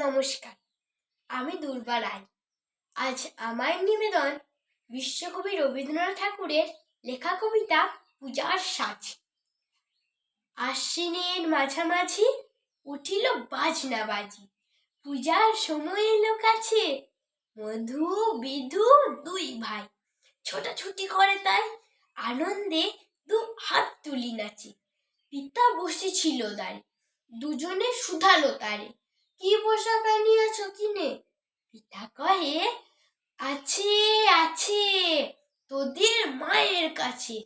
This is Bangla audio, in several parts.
নমস্কার। আমি দুর্বা রায়। আজ আমার নিবেদন বিশ্বকবি রবীন্দ্রনাথ ঠাকুরের লেখা কবিতা পূজার সাজ। আশ্বিনের মাঝামাঝি উঠিল বাজনা বাজি পূজার সময় এলো কাছে মধু, বিধু, দুই ভাই। ছোটাছুটি করে তাই আনন্দে দু হাত তুলি নাচে। পিতা বসেছিল দাঁড়ে দুজনে শুধালো তারে। কি পোশাক আনিয়াছ কিনে? পিতা কহে, আছে আছে, তোদের মায়ের কাছে।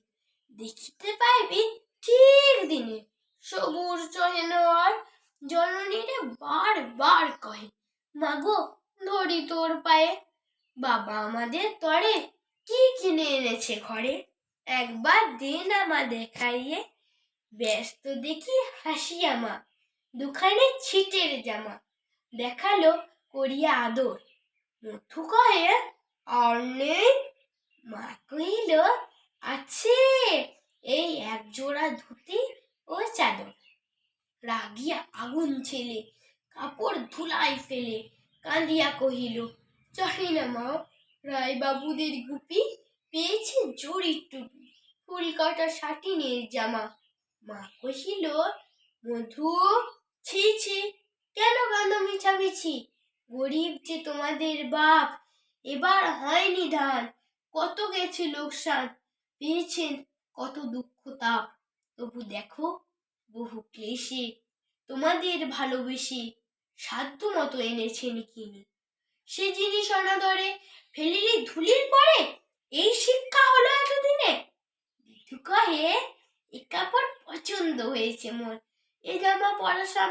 দেখিতে পাইবি ঠিক দিনে। সবুর চহে আর জননীরে বার বার কহে, মাগো, ধরি তোর পায়ে। বাবা আমাদের তরে কি কিনে এনেছে ঘরে? একবার দিন আমাদের দেখাইয়ে ব্যস্ত দেখি হাসি মা দুখানে ছিটের জামা, দেখাল করিয়া আদর। মথু কহে আর নেই মা কহিল আছে এই এক জোড়া ধুতি ও চাদর। রাগিয়া আগুন ছেলে, কাপড় ধুলাই ফেলে, কাঁদিয়া কহিল জানি না মা রায় বাবুদের গুপি পেয়েছে জরির টুপি ফুল কাটা সাটিনের জামা। মা কহিল, মধু ছি ছি। কেন কাঁদো মিছামিছি? গরিব যে তোমাদের বাপ, এবার হয়নি ধান কত গেছে লোকসান, পেয়েছেন কত দুঃখ তাপ। তবু দেখো, বহু ক্লেশে তোমাদের ভালোবেসে সাধ্য মতো এনেছেন কিনে। সে জিনিস অনাদরে ফেলিলি ধুলির পরে এই শিক্ষা হলো এতদিনে। এ কাপড় পছন্দ হয়েছে মোর। এ জামা পরা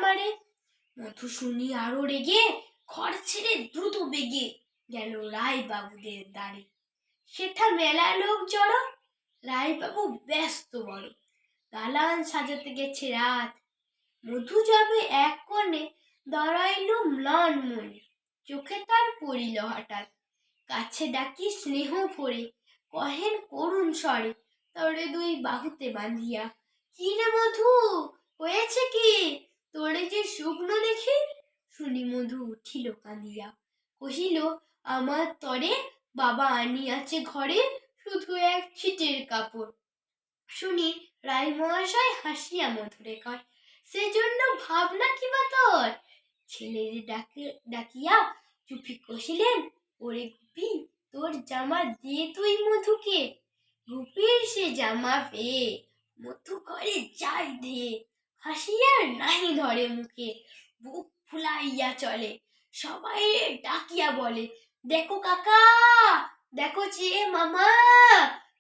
মধু শুনি আরও রেগে ঘর ছেড়ে দ্রুত বেগে গেল রায় বাবুদের দ্বারে। সেথা মেলা লোক জড়ো রায় বাবু ব্যস্ত বড়। দালান সাজাতে গেছে রাত। মধু যাবে এক কোণে, দাঁড়াইল ম্লান মনে। চোখে তার পড়িল হঠাৎ। কাছে ডাকি স্নেহ ভরে, কহেন করুণ স্বরে, তরে দুই বাহুতে বাঁধিয়া, কি রে মধু? হয়েছে কি? তোরে যে শুকনো দেখি? শুনি মধু উঠিল কাঁদিয়া। কহিল, আমার তরে বাবা আনিয়াছে ঘরে শুধু এক ছিটের কাপড়। শুনি রায় মহাশয় হাসিয়া মধুরে কর সেজন্য ভাবনা কি বা তোর? ছেলের ডাকে, ডাকিয়া চুপি কষিলেন ওরে গুপি, তোর জামা দে তুই মধুকে। গুপির সে জামা পেয়ে মধু করে যাই হাসিয়ার নাহি ধরে মুখে। বুক ফুলাইয়া চলে, সবাই ডাকিয়া বলে, দেখো কাকা, দেখো চেয়ে মামা,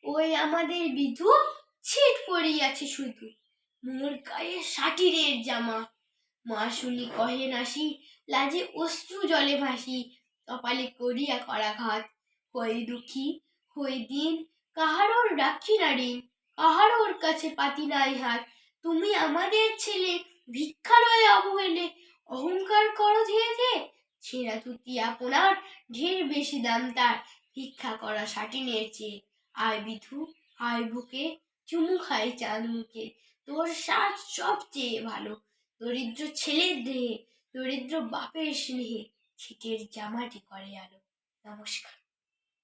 ওই আমাদের বিধু ছিট পড়িয়াছে শুধু। মোর গায়ে সাটিরের জামা। মা শুনি কহে নাসি, লাজে অশ্রু জলে ভাসি, কপালে করিয়া করাঘাত। হয়ে দুঃখী হয়ে দিন, কাহারোর রাখি না ঋণ, কাহারোর কাছে পাতি নাই হাত। তুমি আমাদের ছেলে, ভিক্ষা রয়ে অবহেলে, অহংকার করো ধীরে ধীরে। ছেঁড়া তুতি আপনার ঢের বেশি দাম তার, ভিক্ষা করা সাটিনের চেয়ে। আয় বিধু, আয় বুকে, চুমু খাই চাঁদ মুখে। তোর সাজ সবচেয়ে ভালো, দরিদ্র ছেলের দেহে, দরিদ্র বাপের স্নেহে, ছিটের জামাটি করে আলো। নমস্কার।